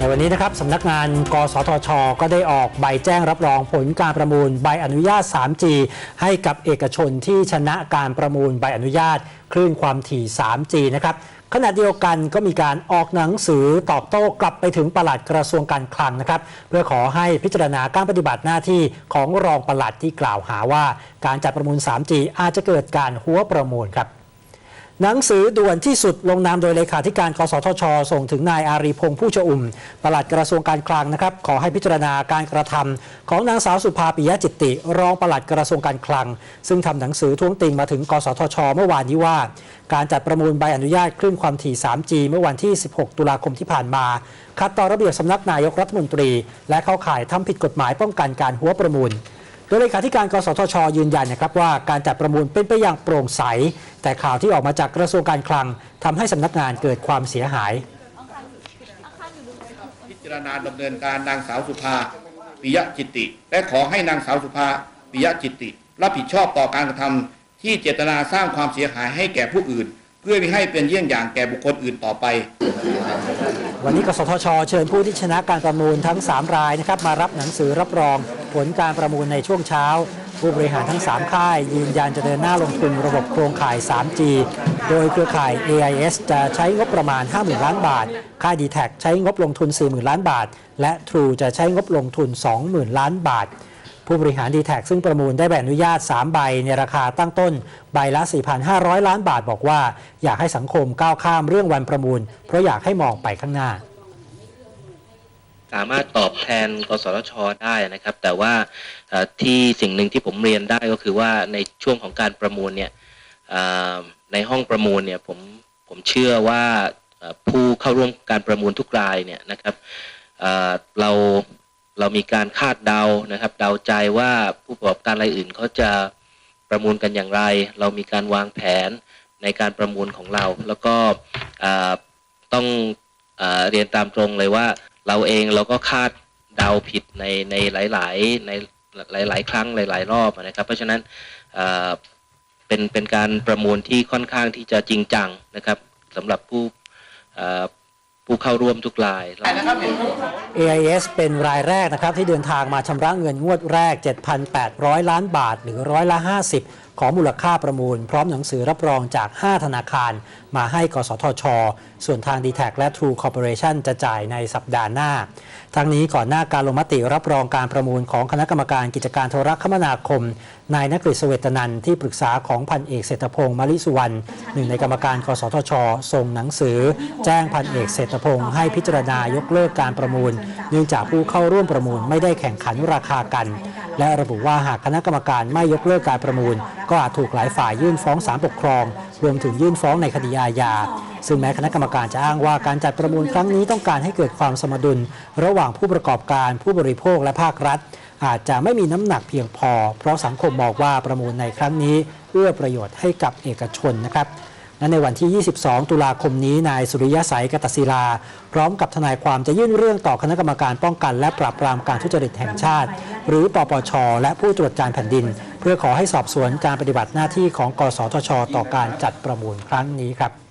ในวันนี้นะครับสำนักงาน กสทช ก็ได้ออกใบแจ้งรับรองผลการประมูลใบอนุญาต 3G ให้กับเอกชนที่ชนะการประมูลใบอนุญาต คลื่นความถี่ 3G นะครับขณะเดียวกันก็มีการออกหนังสือตอบโต้กลับไปถึงปลัดกระทรวงการคลังนะครับ เพื่อขอให้พิจารณาการปฏิบัติหน้าที่ของรองปลัดที่กล่าวหาว่า การจัดประมูล 3G อาจจะเกิดการหัวประมูลครับ หนังสือด่วนที่สุดลงนามโดยเลขาธิการกสทช ส่งถึงนายอารีพงษ์ผู้ชอุ่มปลัดกระทรวงการคลังนะครับ ขอให้พิจารณาการกระทำของนางสาวสุภาปิยะจิตติ รองปลัดกระทรวงการคลัง ซึ่งทำหนังสือท้วงติงมาถึง กสทช เมื่อวานนี้ว่า การจัดประมูลใบอนุญาตคลื่นความถี่ 3G เมื่อวันที่ 16 ตุลาคมที่ผ่านมาขัดต่อระเบียบสำนักนายกรัฐมนตรี และเข้าข่ายทำผิดกฎหมายป้องกันการหัวประมูล โดยเลขาธิการกสทช ยืนยันนะครับว่าการจัดประมูลเป็นไปอย่างโปร่งใส แต่ข่าวที่ออกมาจากกระทรวงการคลังทำให้สำนักงานเกิดความเสียหาย พิจารณาดำเนินการนางสาวสุภาปิยะจิตติ และขอให้นางสาวสุภาปิยะจิตติ รับผิดชอบต่อการกระทำที่เจตนาสร้างความเสียหายให้แก่ผู้อื่น เพื่อไม่ให้เป็นเยี่ยงอย่างแก่บุคคลอื่นต่อไป วันนี้กสทช เชิญผู้ที่ชนะการประมูลทั้ง 3 รายนะครับมารับหนังสือรับรองผลการประมูลในช่วงเช้า ผู้บริหารทั้ง 3 ค่าย ยืนยันจะเดินหน้าลงทุนระบบโครงข่าย 3G โดยเครือข่าย AIS จะใช้งบประมาณ 50,000 ล้านบาท ค่าย d t แทใช้งบลงทุน 40,000 ล้านบาท และ True จะใช้งบลงทุน 20,000 ล้านบาท ผู้บริหาร d t แทซึ่งประมูลได้ใบอนุญาต 3 ใบในราคาตั้งต้นใบละ 4,500 ล้านบาทบอกว่า อยากให้สังคมก้าวข้ามเรื่องวันประมูล เพราะอยากให้มองไปข้างหน้า สามารถตอบแทนกสทชได้นะครับ แต่ว่าที่สิ่งหนึ่งที่ผมเรียนได้ก็คือว่าในช่วงของการประมูลเนี่ยในห้องประมูลเนี่ยผมผมเชื่อว่าผู้เข้าร่วมการประมูลทุกรายเนี่ยนะครับเรา เรามีการคาดเดานะครับเดาใจว่าผู้ประกอบการรายอื่นเขาจะประมูลกันอย่างไร เรามีการวางแผนในการประมูลของเรา แล้วก็ต้องเอเรียนตามตรงเลยว่า เราเองเราก็คาดเดาผิดในในหลายๆในหลาย ๆ ครั้งหลาย ๆ รอบนะครับ เพราะฉะนั้นเป็นเป็นการประมูลที่ค่อนข้างที่จะจริงจังนะครับสำหรับผู้ ผู้เข้าร่วมทุกราย AIS เป็นรายแรกนะครับที่เดินทางมาชำระเงินงวดแรก 7,800 ล้านบาทหรือร้อยละ 50 ของมูลค่าประมูล พร้อมหนังสือรับรองจาก 5 ธนาคาร มาให้กสทช ส่วนทาง d t แทและ True Corporation จะจ่ายในสัปดาห์หน้า ทั้งนี้ก่อนหน้าการลงมติรับรองการประมูลของคณะกรรมการกิจการโทรคมนาคม นายนกฤษเสเวตนันท์ที่ปรึกษาของพันเอกเศรษฐพงศ์มาลิสุวรรณหนึ่งในกรรมการกสทช ส่งหนังสือ แจ้งพันเอกเศรษฐพงศ์ให้พิจารณายกเลิกการประมูล เนื่องจากผู้เข้าร่วมประมูลไม่ได้แข่งขันราคากัน และระบุว่าหากคณะกรรมการไม่ยกเลิกการประมูล ก็อาจถูกหลายฝ่ายยื่นฟ้องศาลปกครอง รวมถึงยื่นฟ้องในคดีอาญาซึ่งแม้คณะกรรมการจะอ้างว่าการจัดประมูลครั้งนี้ต้องการให้เกิดความสมดุล ระหว่างผู้ประกอบการผู้บริโภคและภาครัฐ อาจจะไม่มีน้ำหนักเพียงพอ เพราะสังคมมองว่าประมูลในครั้งนี้เอื้อประโยชน์ให้กับเอกชนนะครับ และในวันที่ 22 ตุลาคมนี้ นายสุริยะสายกตศิลา พร้อมกับทนายความจะยื่นเรื่องต่อคณะกรรมการป้องกัน และปราบปรามการทุจริตแห่งชาติ หรือปปช และผู้ตรวจการแผ่นดิน เพื่อขอให้สอบสวนการปฏิบัติหน้าที่ของกสทช ต่อการจัดประมูลครั้งนี้ครับ